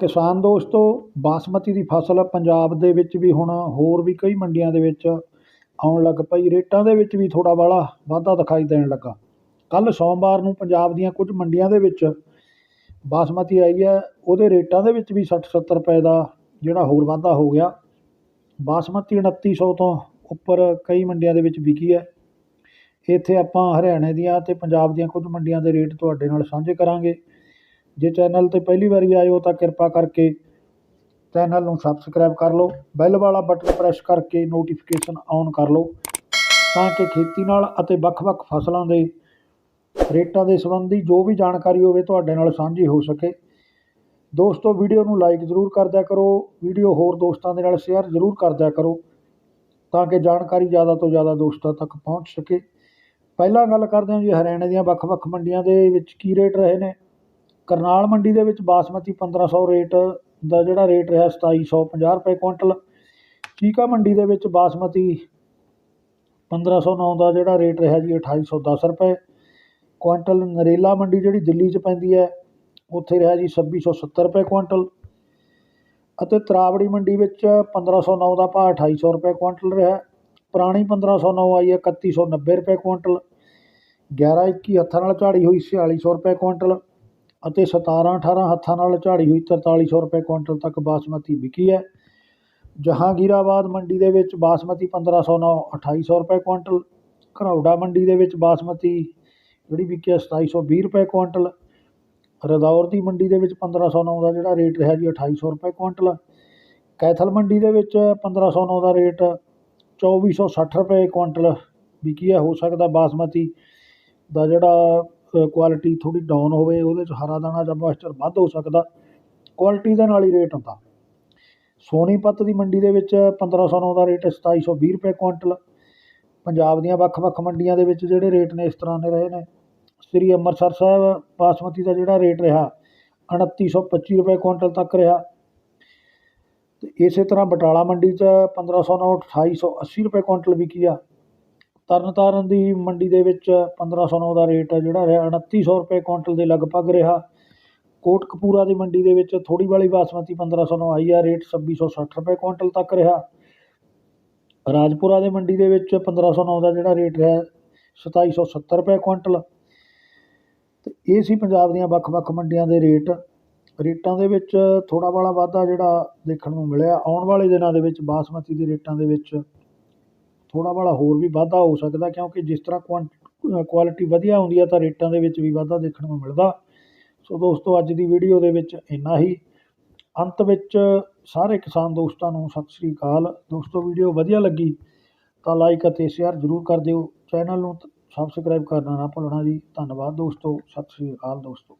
ਕਿਸਾਨ ਦੋਸਤੋ, ਬਾਸਮਤੀ ਦੀ ਫਸਲ ਪੰਜਾਬ ਦੇ ਵਿੱਚ ਵੀ ਹੁਣ ਹੋਰ ਵੀ ਕਈ ਮੰਡੀਆਂ ਦੇ ਵਿੱਚ ਆਉਣ ਲੱਗ ਪਈ। ਰੇਟਾਂ ਦੇ ਵਿੱਚ ਵੀ ਥੋੜ੍ਹਾ ਬਾਹਲਾ ਵਾਧਾ ਦਿਖਾਈ ਦੇਣ ਲੱਗਾ। ਕੱਲ੍ਹ ਸੋਮਵਾਰ ਨੂੰ ਪੰਜਾਬ ਦੀਆਂ ਕੁਝ ਮੰਡੀਆਂ ਦੇ ਵਿੱਚ ਬਾਸਮਤੀ ਆਈ ਹੈ। ਉਹਦੇ ਰੇਟਾਂ ਦੇ ਵਿੱਚ ਵੀ ਸੱਠ ਸੱਤਰ ਰੁਪਏ ਦਾ ਜਿਹੜਾ ਹੋਰ ਵਾਧਾ ਹੋ ਗਿਆ। ਬਾਸਮਤੀ ਉਣੱਤੀ ਸੌ ਤੋਂ ਉੱਪਰ ਕਈ ਮੰਡੀਆਂ ਦੇ ਵਿੱਚ ਵਿਕੀ ਹੈ। ਇੱਥੇ ਆਪਾਂ ਹਰਿਆਣੇ ਦੀਆਂ ਅਤੇ ਪੰਜਾਬ ਦੀਆਂ ਕੁਝ ਮੰਡੀਆਂ ਦੇ ਰੇਟ ਤੁਹਾਡੇ ਨਾਲ ਸਾਂਝੇ ਕਰਾਂਗੇ। ਜੇ ਚੈਨਲ 'ਤੇ ਪਹਿਲੀ ਵਾਰੀ ਆਏ ਹੋ ਤਾਂ ਕਿਰਪਾ ਕਰਕੇ ਚੈਨਲ ਨੂੰ ਸਬਸਕ੍ਰਾਈਬ ਕਰ ਲਓ ਬੈਲ ਵਾਲਾ ਬਟਨ ਪ੍ਰੈਸ ਕਰਕੇ ਨੋਟੀਫਿਕੇਸ਼ਨ ਔਨ ਕਰ ਲਓ, ਤਾਂ ਕਿ ਖੇਤੀ ਨਾਲ ਅਤੇ ਵੱਖ-ਵੱਖ ਫਸਲਾਂ ਦੇ ਰੇਟਾਂ ਦੇ ਸੰਬੰਧੀ ਜੋ ਵੀ ਜਾਣਕਾਰੀ ਹੋਵੇ ਤੁਹਾਡੇ ਨਾਲ ਸਾਂਝੀ ਹੋ ਸਕੇ। ਦੋਸਤੋ ਵੀਡੀਓ ਨੂੰ ਲਾਈਕ ਜ਼ਰੂਰ ਕਰ ਦਿਆ ਕਰੋ ਵੀਡੀਓ ਹੋਰ ਦੋਸਤਾਂ ਦੇ ਨਾਲ ਸ਼ੇਅਰ ਜ਼ਰੂਰ ਕਰ ਦਿਆ ਕਰੋ, ਤਾਂ ਕਿ ਜਾਣਕਾਰੀ ਜ਼ਿਆਦਾ ਤੋਂ ਜ਼ਿਆਦਾ ਦੋਸਤਾਂ ਤੱਕ ਪਹੁੰਚ ਸਕੇ। ਪਹਿਲਾਂ ਗੱਲ ਕਰਦੇ ਹਾਂ ਜੀ, ਹਰਿਆਣੇ ਦੀਆਂ ਵੱਖ-ਵੱਖ ਮੰਡੀਆਂ ਦੇ ਵਿੱਚ ਕੀ ਰੇਟ ਰਹੇ ਨੇ? ਕਰਨਾਲ ਮੰਡੀ ਦੇ ਵਿੱਚ ਬਾਸਮਤੀ 1500 ਰੇਟ ਦਾ ਜਿਹੜਾ ਰੇਟ ਰਿਹਾ 2750 ਰੁਪਏ ਕੁਇੰਟਲ। ਚੀਕਾ ਮੰਡੀ ਦੇ ਵਿੱਚ ਬਾਸਮਤੀ 1509 ਦਾ ਜਿਹੜਾ ਰੇਟ ਰਿਹਾ ਜੀ 2810 ਰੁਪਏ ਕੁਇੰਟਲ। ਨਰੇਲਾ ਮੰਡੀ ਜਿਹੜੀ ਦਿੱਲੀ 'ਚ ਪੈਂਦੀ ਹੈ, ਉੱਥੇ ਰਿਹਾ ਜੀ 2670 ਰੁਪਏ ਕੁਇੰਟਲ। ਅਤੇ ਤਰਾਵੜੀ ਮੰਡੀ ਵਿੱਚ 1509 ਦਾ ਭਾਅ 2800 ਰੁਪਏ ਕੁਇੰਟਲ ਰਿਹਾ। ਪੁਰਾਣੀ 1509 ਆਈ ਹੈ 3190 ਰੁਪਏ ਕੁਇੰਟਲ। 11 21 ਹੱਥਾਂ ਨਾਲ ਝਾੜੀ ਹੋਈ 4600 ਰੁਪਏ ਕੁਇੰਟਲ। ਅਤੇ 17 18 ਹੱਥਾਂ ਨਾਲ ਝਾੜੀ ਹੋਈ 4300 ਰੁਪਏ ਕੁਇੰਟਲ ਤੱਕ ਬਾਸਮਤੀ ਵਿਕੀ ਹੈ। ਜਹਾਂਗੀਰਾਬਾਦ ਮੰਡੀ ਦੇ ਵਿੱਚ ਬਾਸਮਤੀ 1509 2800 ਰੁਪਏ ਕੁਇੰਟਲ, ਘਰੌੜਾ ਮੰਡੀ ਦੇ ਵਿੱਚ ਬਾਸਮਤੀ ਜਿਹੜੀ ਵਿਕੀ ਹੈ 2720 ਰੁਪਏ ਕੁਇੰਟਲ, ਰਦੌਰ ਦੀ ਮੰਡੀ ਦੇ ਵਿੱਚ 1509 ਦਾ ਜਿਹੜਾ ਰੇਟ ਰਿਹਾ ਜੀ 2800 ਰੁਪਏ ਕੁਇੰਟਲ, ਕੈਥਲ ਮੰਡੀ ਦੇ ਵਿੱਚ 1509 ਦਾ ਰੇਟ 2460 ਰੁਪਏ ਕੁਇੰਟਲ ਵਿਕੀ ਹੈ। ਹੋ ਸਕਦਾ ਬਾਸਮਤੀ ਦਾ ਜਿਹੜਾ ਕੁਆਲਿਟੀ ਥੋੜ੍ਹੀ ਡਾਊਨ ਹੋਵੇ, ਉਹਦੇ 'ਚ ਹਰਾ ਦਾਣਾ ਜਾਂ ਮੋਇਸਚਰ ਵੱਧ ਹੋ ਸਕਦਾ ਕੁਆਲਿਟੀ ਦੇ ਨਾਲ ਹੀ ਰੇਟ ਹੁੰਦਾ। ਸੋਨੀਪਤ ਦੀ ਮੰਡੀ ਦੇ ਵਿੱਚ 1509 ਦਾ ਰੇਟ 2720 ਰੁਪਏ ਕੁਇੰਟਲ ਪੰਜਾਬ ਦੀਆਂ ਵੱਖ-ਵੱਖ ਮੰਡੀਆਂ ਦੇ ਵਿੱਚ ਜਿਹੜੇ ਰੇਟ ਨੇ ਇਸ ਤਰ੍ਹਾਂ ਦੇ ਰਹੇ ਨੇ। ਸ੍ਰੀ ਅੰਮ੍ਰਿਤਸਰ ਸਾਹਿਬ, ਬਾਸਮਤੀ ਦਾ ਜਿਹੜਾ ਰੇਟ ਰਿਹਾ 2925 ਰੁਪਏ ਕੁਇੰਟਲ ਤੱਕ ਰਿਹਾ। ਤੇ ਇਸੇ ਤਰ੍ਹਾਂ ਬਟਾਲਾ ਮੰਡੀ 'ਚ 1509 2880 ਰੁਪਏ ਕੁਇੰਟਲ ਵਿਕੀ ਆ। ਤਰਨਤਾਰਨ ਦੀ ਮੰਡੀ ਦੇ ਵਿੱਚ 1509 ਦਾ ਰੇਟ ਜਿਹੜਾ ਰਿਹਾ, ਉਣੱਤੀ ਸੌ ਰੁਪਏ ਕੁਇੰਟਲ ਦੇ ਲਗਭਗ ਰਿਹਾ। ਕੋਟਕਪੂਰਾ ਦੀ ਮੰਡੀ ਦੇ ਵਿੱਚ ਥੋੜ੍ਹੀ ਵਾਲੀ ਬਾਸਮਤੀ 1509 ਆਈ ਆ, ਰੇਟ 2660 ਰੁਪਏ ਕੁਇੰਟਲ ਤੱਕ ਰਿਹਾ। ਰਾਜਪੁਰਾ ਦੇ ਮੰਡੀ ਦੇ ਵਿੱਚ 1509 ਦਾ ਜਿਹੜਾ ਰੇਟ ਰਿਹਾ 2770 ਰੁਪਏ ਕੁਇੰਟਲ। ਤੇ ਇਹ ਸੀ ਪੰਜਾਬ ਦੀਆਂ ਵੱਖ-ਵੱਖ ਮੰਡੀਆਂ ਦੇ ਰੇਟ। ਰੇਟਾਂ ਦੇ ਵਿੱਚ ਥੋੜਾ ਬਾਲਾ ਵਾਧਾ ਜਿਹੜਾ ਦੇਖਣ ਨੂੰ ਮਿਲਿਆ, ਆਉਣ ਵਾਲੇ ਦਿਨਾਂ ਦੇ ਵਿੱਚ ਬਾਸਮਤੀ ਦੇ ਰੇਟਾਂ ਦੇ ਵਿੱਚ ਥੋੜ੍ਹਾ ਬਾਲਾ ਹੋਰ ਵੀ ਵਾਧਾ ਹੋ ਸਕਦਾ ਕਿਉਂਕਿ ਜਿਸ ਤਰ੍ਹਾਂ ਕੁਆਲਿਟੀ ਵਧੀਆ ਹੁੰਦੀ ਹੈ ਤਾਂ ਰੇਟਾਂ ਦੇ ਵਿੱਚ ਵੀ ਵਾਧਾ ਦੇਖਣ ਨੂੰ ਮਿਲਦਾ। ਸੋ ਦੋਸਤੋ, ਅੱਜ ਦੀ ਵੀਡੀਓ ਦੇ ਵਿੱਚ ਇੰਨਾ ਹੀ। ਅੰਤ ਵਿੱਚ ਸਾਰੇ ਕਿਸਾਨ ਦੋਸਤਾਂ ਨੂੰ ਸਤਿ ਸ੍ਰੀ ਅਕਾਲ। ਦੋਸਤੋ ਵੀਡੀਓ ਵਧੀਆ ਲੱਗੀ ਤਾਂ ਲਾਈਕ ਅਤੇ ਸ਼ੇਅਰ ਜ਼ਰੂਰ ਕਰ ਦਿਓ। ਚੈਨਲ ਨੂੰ ਸਬਸਕ੍ਰਾਈਬ ਕਰਨਾ ਨਾ ਭੁੱਲਣਾ ਜੀ। ਧੰਨਵਾਦ ਦੋਸਤੋ। ਸਤਿ ਸ੍ਰੀ ਅਕਾਲ ਦੋਸਤੋ।